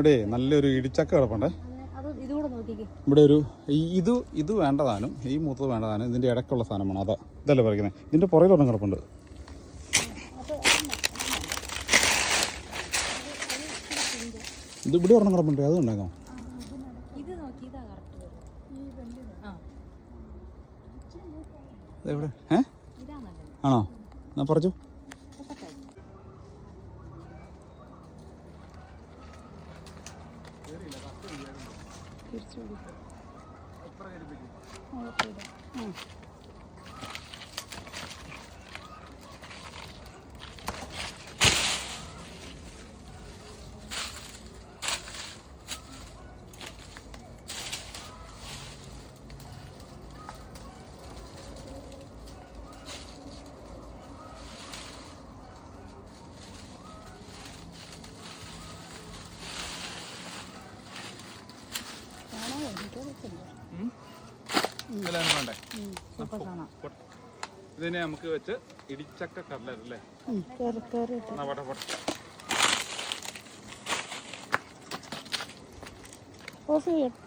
ഇവിടെ നല്ലൊരു ഇടിച്ചക്ക കിടപ്പുണ്ടേ. ഇവിടെ ഒരു ഇത് ഇത് വേണ്ടതാനും ഈ മൂത്തത് വേണ്ടതാനും ഇതിന്റെ ഇടയ്ക്കുള്ള സാധനമാണ് അതാ. ഇതല്ലേ പറയുന്നത് ഇതിന്റെ പുറകിലൊന്നും കിടപ്പുണ്ട്. ഇത് ഇവിടെ ഒരെണ്ണം കിടപ്പുണ്ട്. അത് ഉണ്ടായിരുന്നോ എവിടെ ഏ? ആണോ? എന്നാ ആണോ ഞാൻ പറിച്ചു വേണ്ടേ? ഇതിനെ നമുക്ക് വെച്ച് ഇടിച്ചക്ക കടലല്ലേ പോട്ടെ പോട്ടെ. പോസ് ചെയ്യട്ടെ